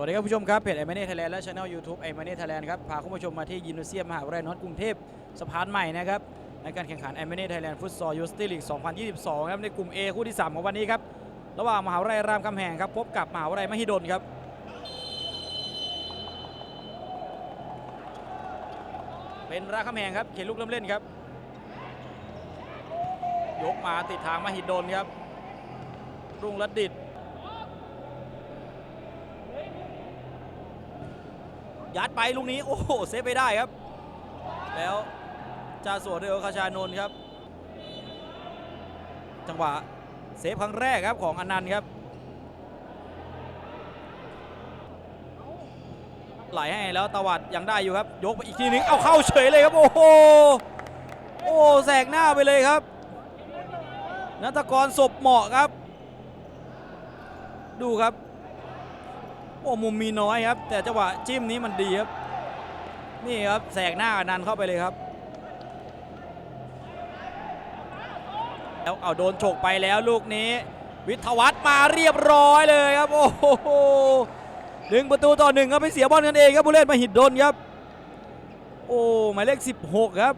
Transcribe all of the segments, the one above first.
วัสดีครับผู้ชมครับเพจไอมาเน่ไทยแลนด์และช่องยูทูบไอมาเน่ไทยแลนด์ครับพาคุณผู้ชมมาที่ยินโนเซียมมหาวิทยาลัยนอตกรุงเทพสะพานใหม่นะครับในการแข่งขันไอมาเน่ไทยแลนด์ฟุตซอลยูสติลีก 2022 ครับในกลุ่ม A คู่ที่ 3 ของวันนี้ครับระหว่างมหาวิทยาลัยรามคำแหงครับพบกับมหาวิทยาลัยมหิดลครับเป็นรามคำแหงครับเขียนลูกเริ่มเล่นครับ ยกมาติดทางมหิดลครับรุ่งรดิษ ยัดไปลูกนี้ โอ้โหเซฟไปได้ครับ แล้วจาสวนเรือคาชานนท์ครับ จังหวะเซฟครั้งแรกครับของอนันต์ครับ ไหลให้แล้วตวัดยังได้อยู่ครับ ยกไปอีกทีนึงเอาเข้าเฉยเลยครับ โอ้โหโอ้แสกหน้าไปเลยครับนัตกรศพเหมาะครับ ดูครับ โอ้มุมมีน้อยครับ แต่จังหวะจิ้มนี้มันดีครับ นี่ครับแสกหน้าอนันต์เข้าไปเลยครับ แล้วเอาโดนฉกไปแล้วลูกนี้ วิทยวัฒน์มาเรียบร้อยเลยครับ โอ้โหหนึ่งประตูต่อหนึ่งครับไปเสียบอลกันเองครับผู้เล่นมาหิดดนครับ โอ้หมายเลข 16 ครับ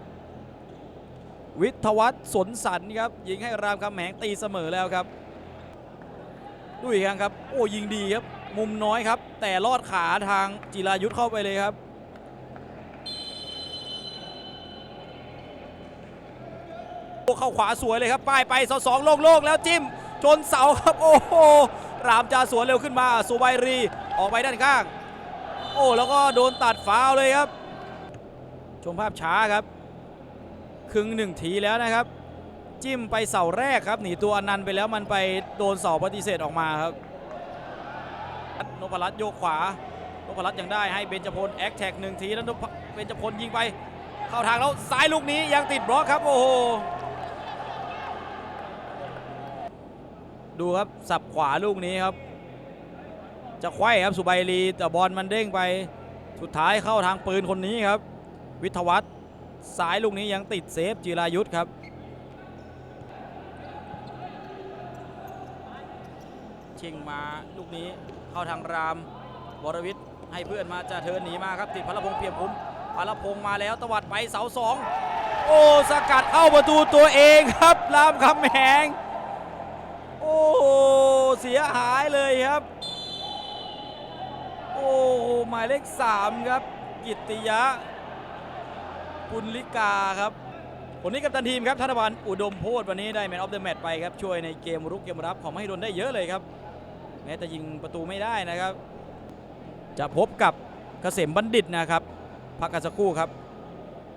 วิทยวัฒน์สนสันครับ ยิงให้รามคำแหงตีเสมอแล้วครับดูอีกครั้งครับ โอ้ยิงดีครับ มุมน้อยครับ แต่ลอดขาทางจิรายุทธเข้าไปเลยครับโอ้เข้าขวาสวยเลยครับ ป้ายไปสองสองโล่งๆแล้วจิ้ม ชนเสาครับ โอ้โห รามจาสวนเร็วขึ้นมาสุไบรี ออกไปด้านข้าง โอ้ แล้วก็โดนตัดฟาวเลยครับ ชมภาพช้าครับ ครึ่งหนึ่งทีแล้วนะครับ จิ้มไปเสาแรกครับ หนีตัวอนันต์ไปแล้วมันไปโดนเสาปฏิเสธออกมาครับ นพรัตน์โยกขวานพรัตน์ยังได้ให้เบญจพลแอคแท็กหนึ่งทีแล้วนพเบญจพลยิงไป เข้าทางแล้วซ้ายลูกนี้ยังติดบล็อกครับโอ้โหดูครับสับขวาลูกนี้ครับ จะไขว้ครับสุไบรีแต่บอลมันเด้งไปสุดท้ายเข้าทางปืนคนนี้ครับ วิทวัฒน์ซ้ายลูกนี้ยังติดเซฟจิรายุทธครับ ชิงมาลูกนี้เข้าทางรามวรวิทย์ให้เพื่อนมาจะเทินหนีมาครับติดพลพงษ์เปี่ยมคุ้มพลพงษ์มาแล้วตวัดไปเสาสองโอ้สกัดเข้าประตูตัวเองครับรามคำแหงโอ้เสียหายเลยครับ โอ้หมายเลข3ครับ กิติยะปุณลิกาครับคนนี้กัปตันทีมครับธนบันอุดมโพธวันนี้ได้แมนออฟเดอะแมตช์ไปครับ ช่วยในเกมรุกเกมรับของมหิดลได้เยอะเลยครับ แม้แต่ยิงประตูไม่ได้นะครับ จะพบกับเกษมบัณฑิตนะครับ พักกันสักครู่ครับ